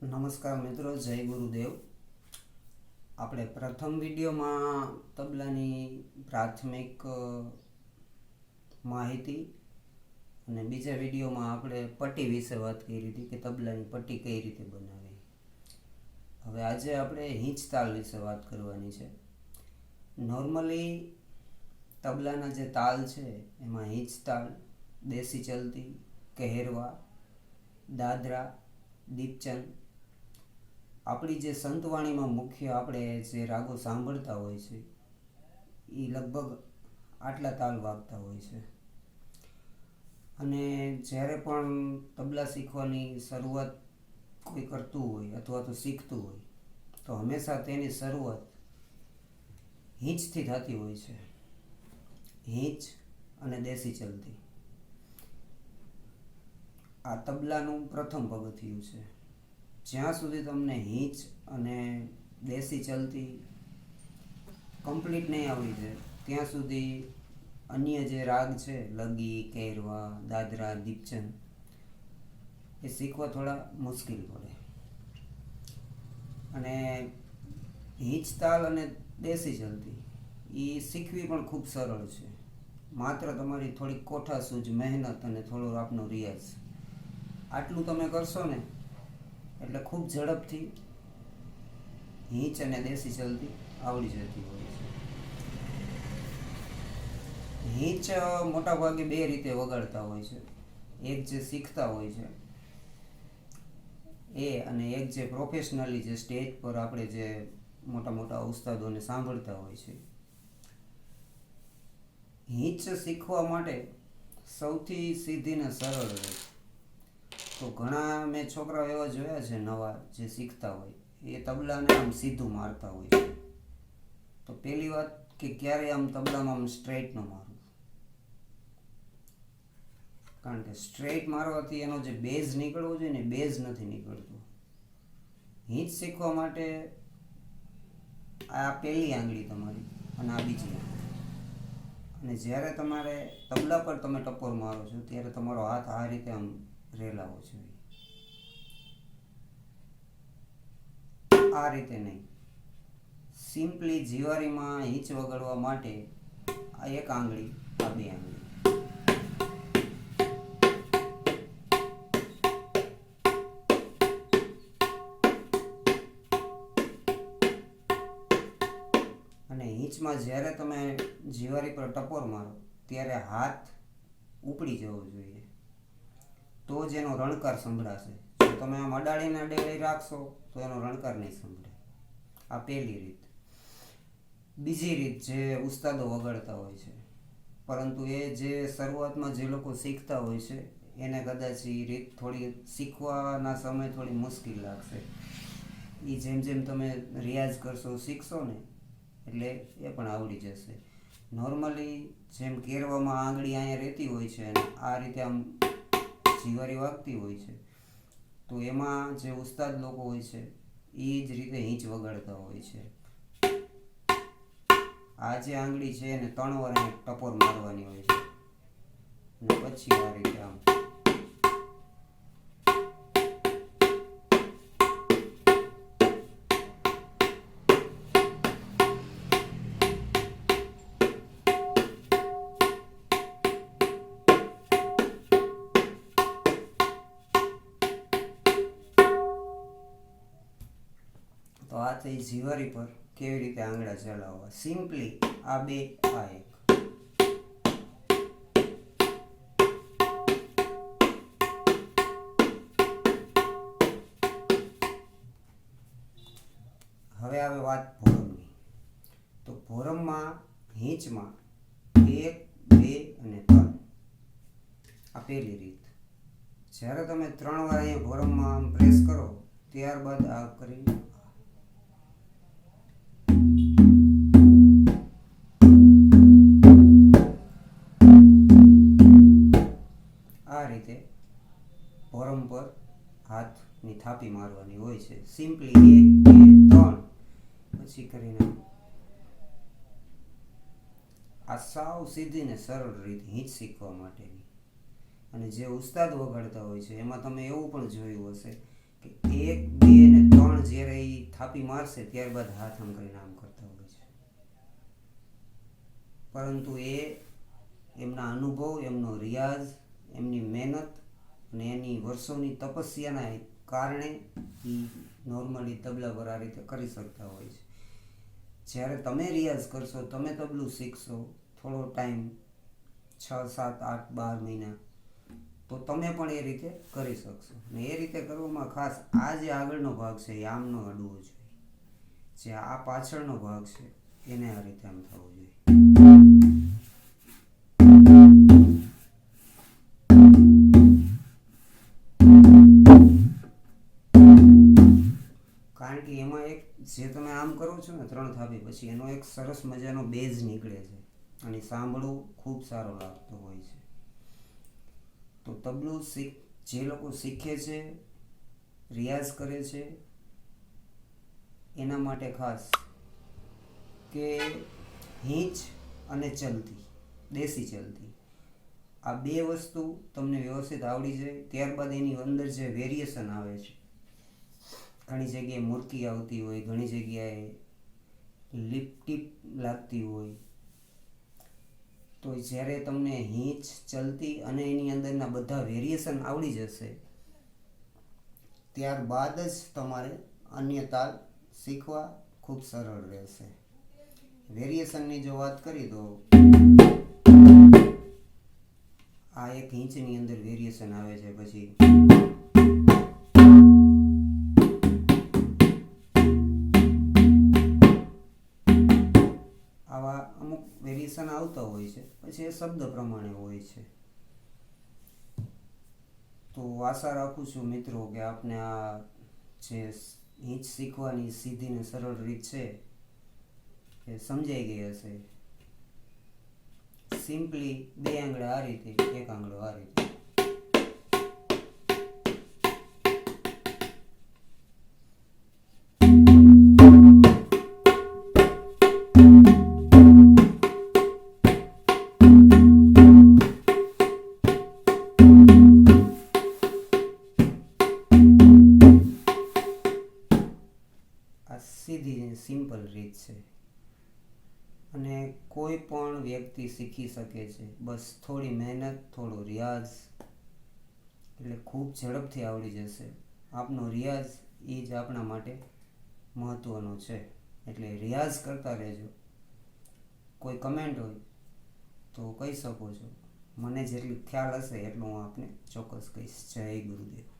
નમસ્કાર મિત્રો, જય ગુરુદેવ. આપણે પ્રથમ વિડીયોમાં તબલાની પ્રાથમિક માહિતી અને બીજા વિડીયોમાં આપણે પટ્ટી વિશે વાત કરી હતી કે તબલાની પટ્ટી કઈ રીતે બનાવી. હવે આજે આપણે હિંચતાલ વિશે વાત કરવાની છે. નોર્મલી તબલાના જે તાલ છે, એમાં હિંચતાલ દેશી ચલતી, કહેરવા, દાદરા, દીપચંદ આપણી જે સંતવાણીમાં મુખ્ય આપણે જે રાગો સાંભળતા હોય છે એ લગભગ આટલા તાલ વાગતા હોય છે. અને જ્યારે પણ તબલા શીખવાની શરૂઆત કોઈ કરતું હોય અથવા તો શીખતું હોય, તો હંમેશા તેની શરૂઆત હિંચથી થતી હોય છે. હિંચ અને દેશી ચલતી. આ તબલાનું પ્રથમ પગથિયું છે. જ્યાં સુધી તમને હિંચ અને દેશી ચલતી કમ્પ્લીટ નહીં આવડી જાય, ત્યાં સુધી અન્ય જે રાગ છે, લગી, કેરવા, દાદરા, દીપચંદ, એ શીખવા થોડા મુશ્કેલ પડે. અને હિંચ તાલ અને દેશી ચલતી એ શીખવી પણ ખૂબ સરળ છે. માત્ર તમારી થોડી કોઠા સૂઝ મહેનત અને થોડો આપનો રિયાઝ. આટલું તમે કરશો ને એટલે ખૂબ ઝડપથી હિંચ અને દેશી જલ્દી આવડી જતી હોય છે. હિંચ મોટાભાગે મોટા ભાગે બે રીતે વગાડતા હોય છે. એક જે શીખતા હોય છે, એ અને એક જે પ્રોફેશનલી જે સ્ટેજ પર આપણે જે મોટા મોટા ઉસ્તાદોને સાંભળતા હોય છે. હિંચ શીખવા માટે સૌથી સીધી ને સરળ રીત તો ઘણા મેં છોકરાઓ એવા જોયા છે નવા, જે શીખતા હોય. એ તબલાને આમ સીધું મારતા હોય તો પહેલી વાત કે ક્યારે આમ તબલામાં આમ સ્ટ્રેટ ન મારવું કારણ કે સ્ટ્રેટ મારવાથી એનો જે બેઝ નીકળવો જોઈએ ને બેઝ નથી નીકળતો. હિંચ શીખવા માટે આ પહેલી આંગળી તમારી અને આ બીજી અને જ્યારે તમારે તબલા પર તમે ટપોર મારો છો, ત્યારે તમારો હાથ આ રીતે આમ રેલાવો જોઈએ આ રીતે નહીં. સિમ્પલી જીવારીમાં હિંચ વગાડવા માટે આ એક આંગળી, આ બે આંગળી. અને હિંચમાં જ્યારે તમે જીવારી પર ટપોર મારો, ત્યારે હાથ ઉપડી જવો જોઈએ. તો જ એનો રણકાર સંભળાશે. તમે આમ અડાડીને અડાડી રાખશો, તો એનો રણકાર નહીં સંભળાય. આ પહેલી રીત. બીજી રીત જે ઉસ્તાદો વગાડતા હોય છે. પરંતુ એ જે શરૂઆતમાં જે લોકો શીખતા હોય છે, એને કદાચ એ રીત થોડી શીખવાના સમય થોડી મુશ્કેલ લાગશે. એ જેમ જેમ તમે રિયાઝ કરશો, શીખશો ને, એટલે એ પણ આવડી જશે. નોર્મલી જેમ કેરવામાં આંગળી અહીંયા રહેતી હોય છે, આ રીતે આમ જીવારી વાગતી હોય છે. તો એમાં જે ઉસ્તાદ લોકો હોય છે એ જ રીતે હીંચ વગાડતા હોય છે. આ જે આંગળી છે એને ત્રણ વાર ટપોર મારવાની હોય છે. પછી આ રીતે આમ આ થઈ જીવારી પર, કેવી રીતે આંગળા ચલાવવા સિમ્પલી આ બે, આ એક. હવે આવે વાત ભોરમની. તો ભોરમમાં હિંચમાં એક, બે અને ત્રણ. આ પહેલી રીત. જ્યારે તમે ત્રણ વાર અહીંયા ભોરમમાં આમ પ્રેસ કરો, ત્યારબાદ આ કરીને હાથની થાપી મારવાની હોય છે. સિમ્પલી એક, બે, ત્રણ. પછી કરીને આ સાવ સીધી ને સરળ રીત હિંચ શીખવા માટેની. અને જે ઉસ્તાદ વગાડતા હોય છે, એમાં તમે એવું પણ જોયું હશે કે એક, બે ને ત્રણ જ્યારે એ થાપી મારશે, ત્યારબાદ હાથ આમ કરીને આમ કરતા હોય છે. પરંતુ એ એમના અનુભવ, એમનો રિયાઝ, એમની મહેનત અને એની વર્ષોની તપસ્યાના કારણે એ નોર્મલી તબલા પર આ રીતે કરી શકતા હોય છે. જ્યારે તમે રિયાઝ કરશો, તમે તબલું શીખશો, થોડો ટાઈમ, છ, સાત, આઠ, બાર મહિના, તો તમે પણ એ રીતે કરી શકશો. ને એ રીતે કરવામાં ખાસ આ જે આગળનો ભાગ છે, એ આમનો અડવો જોઈએ. જે આ પાછળનો ભાગ છે, એને આ રીતે આમ થવું જોઈએ. જે તમે આમ કરો છો ને ત્રણ થાપી પછી એનો એક સરસ મજાનો બેઝ નીકળે છે. અને સાંભળવું ખૂબ સારો લાગતો હોય છે. તો તબલું શીખ, જે લોકો શીખે છે, રિયાઝ કરે છે, એના માટે ખાસ કે હીંચ અને ચલતી, દેશી ચલતી. આ બે વસ્તુ તમને વ્યવસ્થિત આવડી જાય, ત્યારબાદ એની અંદર જે વેરિએશન આવે છે ઘણી જગ્યાએ મુરકી આવતી હોય, ઘણી જગ્યાએ લીપ લાગતી હોય. તો જ્યારે તમને હીંચ ચલતી અને એની અંદરના બધા વેરિએશન આવડી જશે, ત્યારબાદ જ તમારે અન્ય તાલ શીખવા ખૂબ સરળ રહેશે. વેરિએશનની જો વાત કરી તો આ એક હિંચની અંદર વેરિએશન આવે છે, પછી વેરિએશન આવતા હોય છે, પછી એ શબ્દ પ્રમાણે હોય છે. તો આશા રાખું છું મિત્રો કે આપને આ જે હિંચ શીખવાની સીધી ને સરળ રીત છે, એ સમજાઈ ગઈ હશે. સિમ્પલી બે આંગળે આ રીતે, એક આંગળો આ રીતે. સીધી સિમ્પલ રીત છે. અને કોઈ પણ વ્યક્તિ શીખી શકે છે. બસ થોડી મહેનત, થોડો રિયાઝ, એટલે ખૂબ ઝડપથી આવડી જશે. આપનો રિયાઝ એ જ આપણા માટે મહત્ત્વનો છે. એટલે રિયાઝ કરતા રહેજો. કોઈ કમેન્ટ હોય તો કહી શકો છો. મને જેટલી ખ્યાલ હશે એટલું હું આપને ચોક્કસ કહીશ. જય ગુરુદેવ.